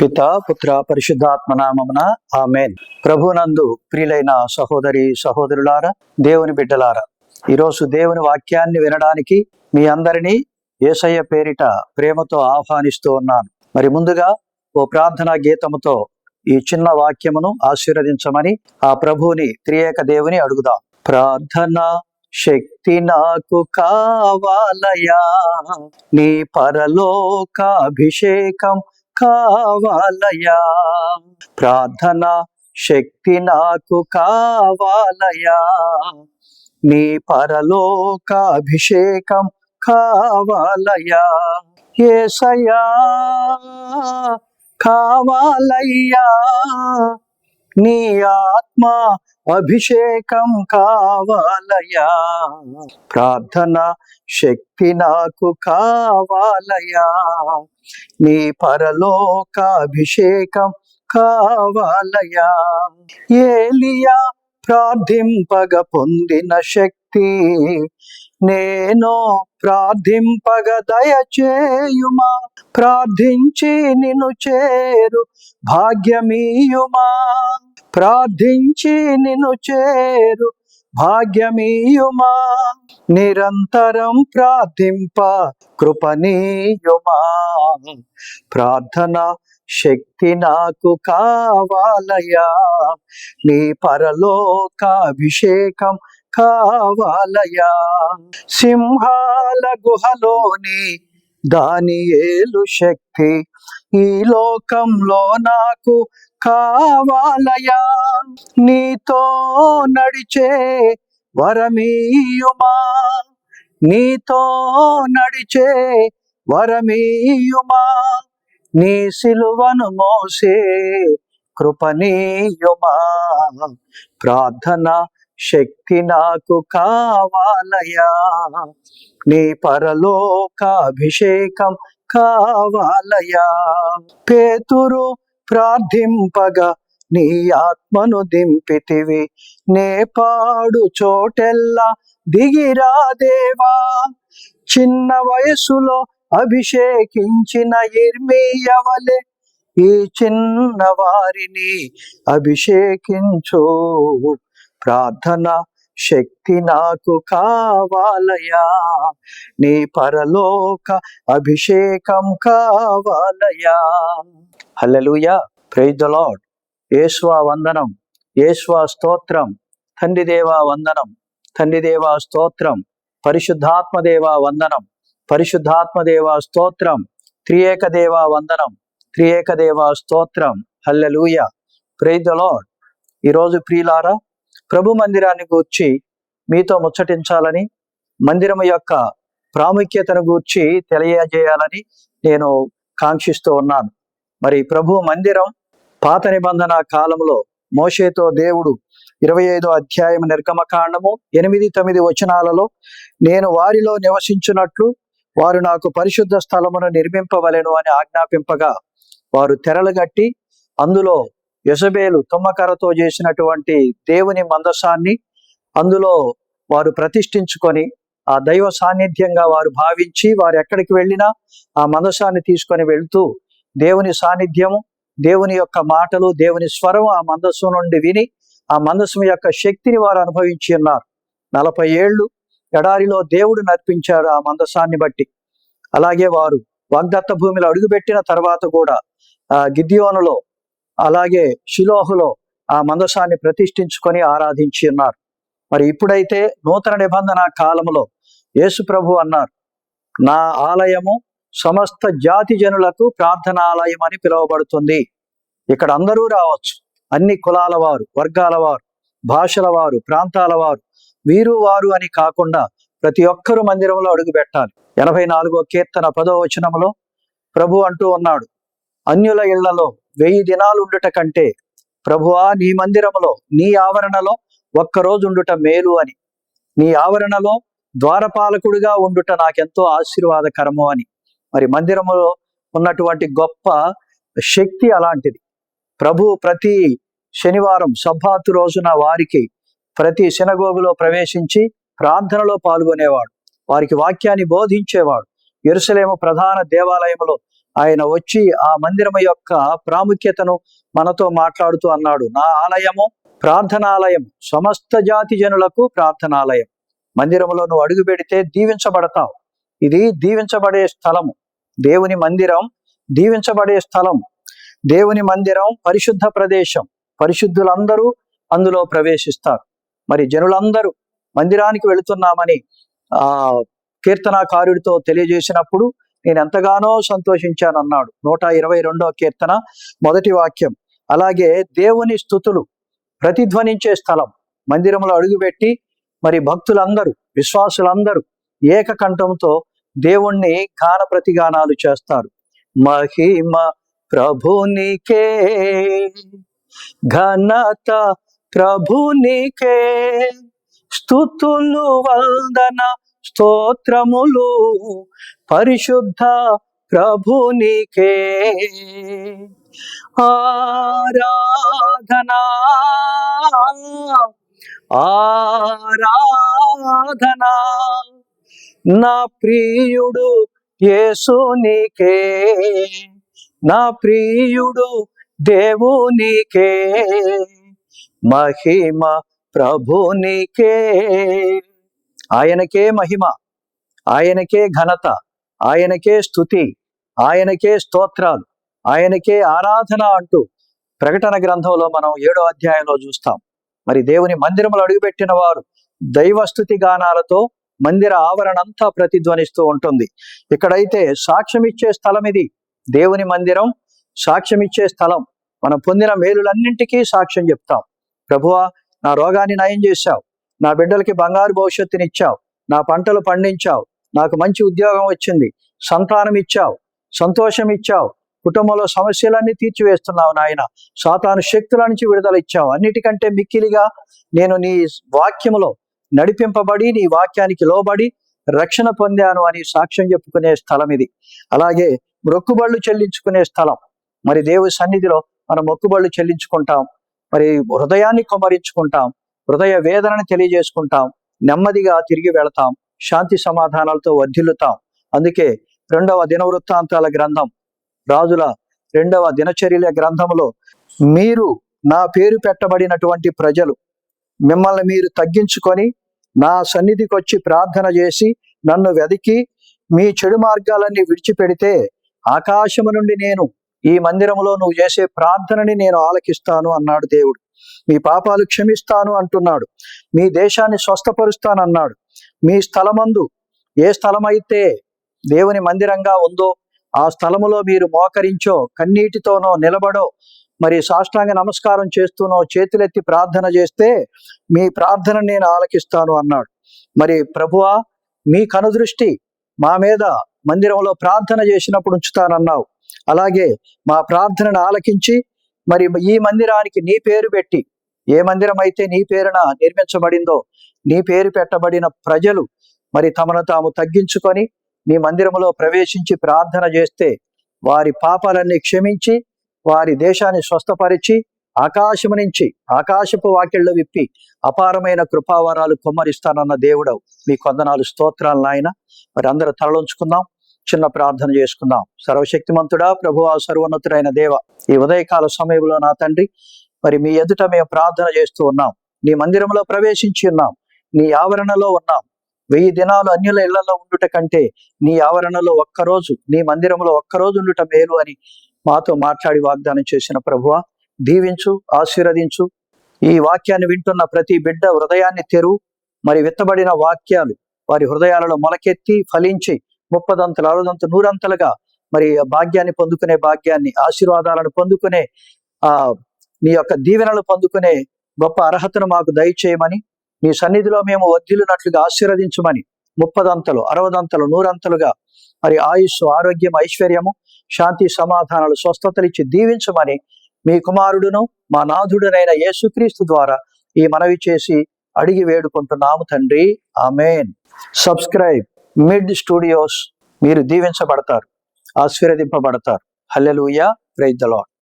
పిత పుత్ర పరిశుద్ధాత్మ నామమున ఆమెన్. ప్రభునందు ప్రియులైన సహోదరి సహోదరులారా దేవుని బిడ్డలారా ఈరోజు దేవుని వాక్యాన్ని వినడానికి మీ అందరినీ ఏసయ్య పేరిట ప్రేమతో ఆహ్వానిస్తూ ఉన్నాను. మరి ముందుగా ఓ ప్రార్థనా గీతముతో ఈ చిన్న వాక్యమును ఆశీర్వదించమని ఆ ప్రభువుని త్రియేక దేవుని అడుగుదాం. ప్రార్థన శక్తి నాకు కావాలయా నీ పరలోకాభిషేకం కావాలయా ప్రార్థన శక్తి నాకు కావాలయా నీ పరలోక అభిషేకం కావాలయా ఏసయ్యా కావాలయ్యా. నీ ఆత్మ అభిషేకం కావాలయా ప్రార్థన శక్తి నాకు కావాలయా నీ పరలోకాభిషేకం కావాలయా ఏలియా ప్రార్థింపగ పొందిన శక్తి నేను ప్రార్థింపగ దయచేయుమా. ప్రార్థించి నిన్ను చేరు భాగ్యమీయుమా. ప్రార్థించి నిన్ను చేరు భాగ్యమీయుమా. నిరంతరం ప్రార్థింప కృపనీయుమా. ప్రార్థన శక్తి నాకు కావాలయా నీ పరలోకాభిషేకం కావాలయా సింహాల గుహలోని దాని ఏలు శక్తి ఈ లోకంలో నాకు కావాలయా నీతో నడిచే వరమీయుమా. నీతో నడిచే వరమీయుమా. నీ సిలువను మోసే కృపనీయుమా ప్రార్థన శక్తి నాకు కావాలయా నీ పరలోక అభిషేకం కావాలయా పేతురు ప్రార్థింపగా నీ ఆత్మను దింపితివి. నే పాడు చోటెల్లా దిగిరా దేవా. చిన్న వయసులో అభిషేకించిన ఇర్మీయవలే ఈ చిన్న వారిని అభిషేకించు. ప్రార్థన శక్తి నాకు కావాలయా నీ పరలోక అభిషేకం కావాలయా హల్లెలూయా. ప్రైజ్ ద లార్డ్ ఏశ్వా వందనం. ఏశ్వా స్తోత్రం. తండ్రి దేవా వందనం. తండ్రి దేవా స్తోత్రం. పరిశుద్ధాత్మ దేవా వందనం. పరిశుద్ధాత్మ దేవా స్తోత్రం. త్రియేక దేవా వందనం. త్రియేక దేవా స్తోత్రం. హల్లెలూయ. ప్రైజ్ ద లాడ్ ఈరోజు ప్రియులారా ప్రభు మందిరాన్ని గూర్చి మీతో ముచ్చటించాలని మందిరం యొక్క ప్రాముఖ్యతను గూర్చి తెలియజేయాలని నేను కాంక్షిస్తూ ఉన్నాను. మరి ప్రభు మందిరం పాత నిబంధన కాలంలో మోషేతో దేవుడు ఇరవై ఐదో అధ్యాయం నిర్గమకాండము ఎనిమిది తొమ్మిది వచనాలలో నేను వారిలో నివసించున్నట్లు వారు నాకు పరిశుద్ధ స్థలమును నిర్మింపవలెను అని ఆజ్ఞాపింపగా వారు తెరలు గట్టి అందులో యజబేలు తుమ్మకరతో చేసినటువంటి దేవుని మందసాన్ని అందులో వారు ప్రతిష్ఠించుకొని ఆ దైవ సాన్నిధ్యంగా వారు భావించి వారు ఎక్కడికి వెళ్ళినా ఆ మందసాన్ని తీసుకొని వెళ్తూ దేవుని సాన్నిధ్యము దేవుని యొక్క మాటలు దేవుని స్వరం ఆ మందస్సు నుండి విని ఆ మందస్సు యొక్క శక్తిని వారు అనుభవించి ఉన్నారు. నలభై ఏళ్ళు ఎడారిలో దేవుడు నర్పించాడు ఆ మందసాన్ని బట్టి. అలాగే వారు వాగ్దత్త భూమిలో అడుగుపెట్టిన తర్వాత కూడా ఆ గిద్యోనులో అలాగే షిలోహులో ఆ మందసాన్ని ప్రతిష్ఠించుకొని ఆరాధించి ఉన్నారు. మరి ఇప్పుడైతే నూతన నిబంధన కాలంలో యేసు ప్రభు అన్నారు నా ఆలయము సమస్త జాతి జనులకు ప్రార్థనాలయం అని పిలువబడుతుంది. ఇక్కడ అందరూ రావచ్చు. అన్ని కులాల వారు వర్గాల వారు భాషల వారు ప్రాంతాల వారు వీరు వారు అని కాకుండా ప్రతి ఒక్కరూ మందిరంలో అడుగు పెట్టాలి. ఎనభై నాలుగో కీర్తన పదో వచనంలో ప్రభు అంటూ ఉన్నాడు అన్యుల ఇళ్ళలో వెయ్యి దినాలు ఉండుట కంటే ప్రభువా నీ మందిరములో నీ ఆవరణలో ఒక్కరోజు ఉండుట మేలు అని. నీ ఆవరణలో ద్వారపాలకుడిగా ఉండుట నాకెంతో ఆశీర్వాదకరము అని. మరి మందిరములో ఉన్నటువంటి గొప్ప శక్తి అలాంటిది. ప్రభు ప్రతి శనివారం సబ్బాతు రోజున వారికి ప్రతి సినగోగులో ప్రవేశించి ప్రార్థనలో పాల్గొనేవాడు. వారికి వాక్యాన్ని బోధించేవాడు. ఎరుసలేము ప్రధాన దేవాలయంలో ఆయన వచ్చి ఆ మందిరము యొక్క ప్రాముఖ్యతను మనతో మాట్లాడుతూ అన్నాడు. నా ఆలయము ప్రార్థనాలయం. సమస్త జాతి జనులకు ప్రార్థనాలయం. మందిరములో నువ్వు అడుగు పెడితే దీవించబడతావు. ఇది దీవించబడే స్థలము. దేవుని మందిరం దీవించబడే స్థలం దేవుని మందిరం పరిశుద్ధ ప్రదేశం. పరిశుద్ధులందరూ అందులో ప్రవేశిస్తారు. మరి జనులందరూ మందిరానికి వెళుతున్నామని ఆ కీర్తనాకారుడితో తెలియజేసినప్పుడు నేను ఎంతగానో సంతోషించానన్నాడు. నూట ఇరవై రెండో కీర్తన మొదటి వాక్యం. అలాగే దేవుని స్థుతులు ప్రతిధ్వనించే స్థలం. మందిరంలో అడుగుపెట్టి మరి భక్తులందరూ విశ్వాసులందరూ ఏకకంఠంతో దేవుణ్ణి గాన ప్రతిగానాలు చేస్తారు. మహిమ ప్రభునికే ఘనత ప్రభునికే స్థుతులు వందన స్తోత్రములు పరిశుద్ధ ప్రభునికే ఆరాధనా ఆరాధనా నా ప్రియుడు యేసునికే నా ప్రియుడు దేవునికే మహిమ ప్రభునికే ఆయనకే మహిమ ఆయనకే ఘనత ఆయనకే స్థుతి ఆయనకే స్తోత్రాలు ఆయనకే ఆరాధన అంటూ ప్రకటన గ్రంథంలో మనం ఏడో అధ్యాయంలో చూస్తాం. మరి దేవుని మందిరములు అడుగుపెట్టిన వారు దైవస్థుతి గానాలతో మందిర ఆవరణంతా ప్రతిధ్వనిస్తూ ఉంటుంది. ఇక్కడైతే సాక్ష్యం ఇచ్చే స్థలం ఇది. దేవుని మందిరం సాక్ష్యం ఇచ్చే స్థలం. మనం పొందిన మేలులన్నింటికీ సాక్ష్యం చెప్తాం. ప్రభువా నా రోగాన్ని నయం చేశావు. నా బిడ్డలకి బంగారు భవిష్యత్తునిచ్చావు. నా పంటలు పండించావు. నాకు మంచి ఉద్యోగం వచ్చింది. సంతానం ఇచ్చావు. సంతోషం ఇచ్చావు. కుటుంబంలో సమస్యలన్నీ తీర్చివేస్తున్నావు నాయన. సాతాను శక్తుల నుంచి విడుదల ఇచ్చావు. అన్నిటికంటే మిక్కిలిగా నేను నీ వాక్యములో నడిపింపబడి నీ వాక్యానికి లోబడి రక్షణ పొందాను అని సాక్ష్యం చెప్పుకునే స్థలం ఇది. అలాగే మొక్కుబళ్ళు చెల్లించుకునే స్థలం. మరి దేవుని సన్నిధిలో మనం మొక్కుబళ్ళు చెల్లించుకుంటాం. మరి హృదయాన్ని కొమరించుకుంటాం హృదయ వేదనని తెలియజేసుకుంటాం. నెమ్మదిగా తిరిగి వెళతాం. శాంతి సమాధానాలతో వర్ధిల్లుతాం. అందుకే రెండవ దినవృత్తాంతాల గ్రంథం రాజుల రెండవ దినచర్యల గ్రంథంలో మీరు నా పేరు పెట్టబడినటువంటి ప్రజలు మిమ్మల్ని మీరు తగ్గించుకొని నా సన్నిధికి వచ్చి ప్రార్థన చేసి నన్ను వెదికి మీ చెడు మార్గాలన్నీ విడిచిపెడితే ఆకాశము నుండి నేను ఈ మందిరంలో నువ్వు చేసే ప్రార్థనని నేను ఆలకిస్తాను అన్నాడు దేవుడు. మీ పాపాలు క్షమిస్తాను అంటున్నాడు. మీ దేశాన్ని స్వస్థపరుస్తానన్నాడు మీ స్థలమందు ఏ స్థలమైతే దేవుని మందిరంగా ఉందో ఆ స్థలములో మీరు మోకరించో కన్నీటితోనో నిలబడో మరి సాష్టాంగ నమస్కారం చేస్తూనో చేతులెత్తి ప్రార్థన చేస్తే మీ ప్రార్థన నేను ఆలకిస్తాను అన్నాడు. మరి ప్రభువా మీ కనుదృష్టి మా మీద మందిరంలో ప్రార్థన చేసినప్పుడు ఉంచుతానన్నావు. అలాగే మా ప్రార్థనను ఆలకించి మరి ఈ మందిరానికి నీ పేరు పెట్టి ఏ మందిరం అయితే నీ పేరున నిర్మించబడిందో నీ పేరు పెట్టబడిన ప్రజలు మరి తమను తాము తగ్గించుకొని నీ మందిరములో ప్రవేశించి ప్రార్థన చేస్తే వారి పాపాలన్నీ క్షమించి వారి దేశాన్ని స్వస్థపరిచి ఆకాశము నుంచి ఆకాశపు వాకిళ్ళు విప్పి అపారమైన కృపావరాలు కుమ్మరిస్తానన్న దేవుడవు. మీ కొందనాలు స్తోత్రాలు నాయన. మరి అందరూ తరలించుకుందాం చిన్న ప్రార్థన చేసుకుందాం. సర్వశక్తిమంతుడా ప్రభు సర్వోన్నతుడైన దేవ ఈ ఉదయకాల సమయంలో నా తండ్రి మరి మీ ఎదుట మేము ప్రార్థన చేస్తూ ఉన్నాం. నీ మందిరంలో ప్రవేశించి ఉన్నాం. నీ ఆవరణలో ఉన్నాం. వెయ్యి దినాలు అన్యుల ఇళ్ళలో ఉండుట కంటే నీ ఆవరణలో ఒక్కరోజు నీ మందిరంలో ఒక్కరోజు ఉండుట మేలు అని మాతో మాట్లాడి వాగ్దానం చేసిన ప్రభువ దీవించు ఆశీర్వదించు. ఈ వాక్యాన్ని వింటున్న ప్రతి బిడ్డ హృదయాన్ని తెరువు మరి విత్తబడిన వాక్యాలు వారి హృదయాలలో మొలకెత్తి ఫలించి ముప్పదంతలు అరవదంతలు నూరంతలుగా మరి భాగ్యాన్ని పొందుకునే భాగ్యాన్ని ఆశీర్వాదాలను పొందుకునే ఆ నీ యొక్క దీవెనలు పొందుకునే గొప్ప అర్హతను మాకు దయచేయమని నీ సన్నిధిలో మేము వర్ధిల్లునట్లుగా ఆశీర్వదించమని ముప్పదంతలు అరవదంతలు నూరంతలుగా మరి ఆయుష్ ఆరోగ్యం ఐశ్వర్యము శాంతి సమాధానాలు స్వస్థతలిచ్చి దీవించమని మీ కుమారుడును మా నాథుడునైన యేసుక్రీస్తు ద్వారా ఈ మనవి చేసి అడిగి వేడుకుంటున్నాము తండ్రి. ఆమెన్. సబ్స్క్రైబ్. మిడ్ స్టూడియోస్ మీరు దీవించబడతారు ఆశీర్వదింపబడతారు. హల్లెలూయా ప్రైజ్ ద లాడ్